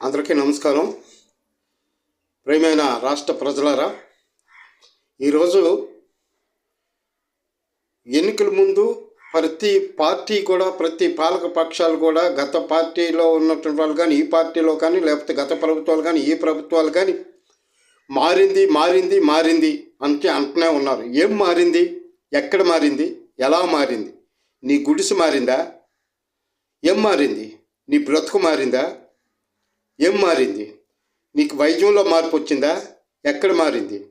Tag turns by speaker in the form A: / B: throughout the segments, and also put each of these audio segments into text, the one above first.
A: అందరికీ నమస్కారం. ప్రియమైన రాష్ట్ర ప్రజలారా ఈరోజు ఎన్నికల ముందు ప్రతి పార్టీ కూడా ప్రతి పాలక పక్షాలు కూడా గత పార్టీలో ఉన్నటువంటి వాళ్ళు కానీ ఈ పార్టీలో కానీ లేకపోతే గత ప్రభుత్వాలు కానీ ఈ ప్రభుత్వాలు కానీ మారింది మారింది మారింది అంటే అంటూనే ఉన్నారు. ఏం మారింది? ఎక్కడ మారింది? ఎలా మారింది? నీ గుడిసె మారిందా? ఏం మారింది? నీ బ్రతుకు మారిందా? ఏం మారింది? నీకు వైద్యంలో మార్పు వచ్చిందా? ఎక్కడ మారింది?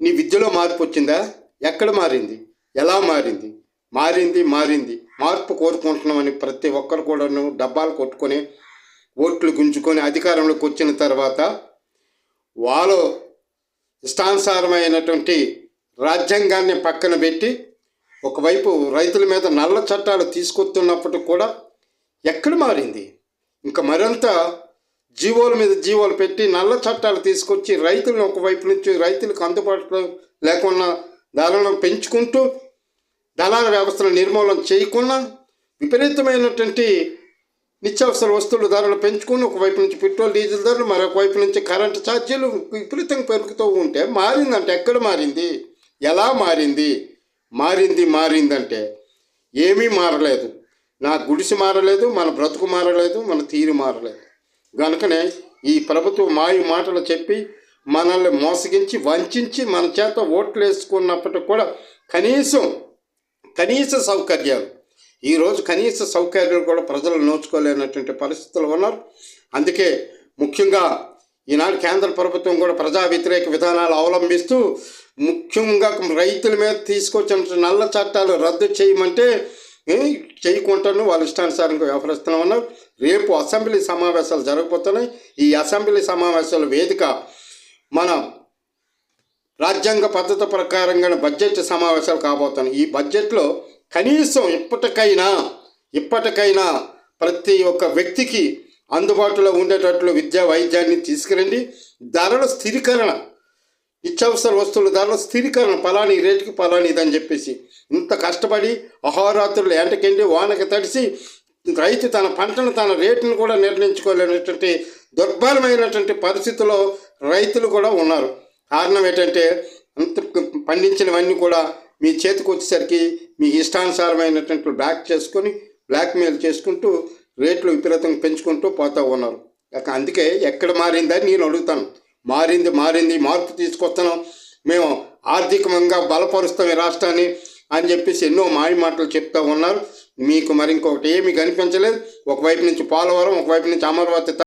A: నీ విద్యలో మార్పు వచ్చిందా? ఎక్కడ మారింది? ఎలా మారింది? మారింది మారింది. మార్పు కోరుకుంటున్నామని ప్రతి ఒక్కరు కూడాను డబ్బాలు కొట్టుకొని ఓట్లు గుంజుకొని అధికారంలోకి వచ్చిన తర్వాత వాళ్ళు ఇష్టానుసారమైనటువంటి రాజ్యాంగాన్ని పక్కన పెట్టి ఒకవైపు రైతుల మీద నల్ల చట్టాలు తీసుకొస్తున్నప్పటికి కూడా ఎక్కడ మారింది? ఇంకా మరింత జీవోల మీద జీవోలు పెట్టి నల్ల చట్టాలు తీసుకొచ్చి రైతులను ఒకవైపు నుంచి రైతులకు అందుబాటులో లేకుండా దళాలను పెంచుకుంటూ దళాల వ్యవస్థను నిర్మూలన చేయకుండా విపరీతమైనటువంటి నిత్యావసర వస్తువుల ధరలు పెంచుకుని ఒకవైపు నుంచి పెట్రోల్ డీజిల్ ధరలు మరొక వైపు నుంచి కరెంటు ఛార్జీలు విపరీతంగా పెరుగుతూ ఉంటే మారిందంటే ఎక్కడ మారింది? ఎలా మారింది? మారింది మారిందంటే ఏమీ మారలేదు. నా గుడిసి మారలేదు మన బ్రతుకు మారలేదు మన తీరు మారలేదు. గనుకనే ఈ ప్రభుత్వం మాయ మాటలు చెప్పి మనల్ని మోసగించి వంచి మన చేత ఓట్లు వేసుకున్నప్పటికి కూడా కనీసం కనీస సౌకర్యాలు. ఈరోజు కనీస సౌకర్యాలు కూడా ప్రజలు నోచుకోలేనటువంటి పరిస్థితులు ఉన్నారు. అందుకే ముఖ్యంగా ఈనాడు కేంద్ర ప్రభుత్వం కూడా ప్రజా వ్యతిరేక విధానాలు అవలంబిస్తూ ముఖ్యంగా రైతుల మీద తీసుకొచ్చిన నల్ల చట్టాలు రద్దు చేయమంటే చేయకుండాను వాళ్ళ ఇష్టానుసారంగా వ్యవహరిస్తూనే ఉన్నారు రేపు అసెంబ్లీ సమావేశాలు జరగబోతున్నాయి. ఈ అసెంబ్లీ సమావేశాల వేదిక మన రాజ్యాంగ పద్ధతి ప్రకారంగా బడ్జెట్ సమావేశాలు కాబోతున్నాయి. ఈ బడ్జెట్లో కనీసం ఇప్పటికైనా ఇప్పటికైనా ప్రతి ఒక్క వ్యక్తికి అందుబాటులో ఉండేటట్లు విద్యా వైద్యాన్ని తీసుకురండి. ధరల స్థిరీకరణ నిత్యావసర వస్తువుల ధరల స్థిరీకరణ పలాని రేటుకి పలాని ఇదని చెప్పేసి ఇంత కష్టపడి అహోరాత్రులు ఎంటకెండి వానకి తడిసి రైతు తన పంటను తన రేటును కూడా నిర్ణయించుకోలేనటువంటి దుర్బలమైనటువంటి పరిస్థితుల్లో రైతులు కూడా ఉన్నారు. కారణం ఏంటంటే అంత పండించినవన్నీ కూడా మీ చేతికి వచ్చేసరికి మీ ఇష్టానుసారమైనటువంటి బ్లాక్ చేసుకొని బ్లాక్మెయిల్ చేసుకుంటూ రేట్లు విపరీతంగా పెంచుకుంటూ పోతూ ఉన్నారు. అందుకే ఎక్కడ మారిందని నేను అడుగుతాను. మారింది మారింది మార్పు తీసుకొస్తున్నాం. మేము ఆర్థికంగా బలపరుస్తాం ఈ రాష్ట్రాన్ని అని చెప్పేసి ఎన్నో మాయ మాటలు చెప్తూ ఉన్నారు. మీకు మరి ఇంకొకటి ఏమీ కనిపించలేదు. ఒకవైపు నుంచి పోలవరం ఒకవైపు నుంచి అమరావతి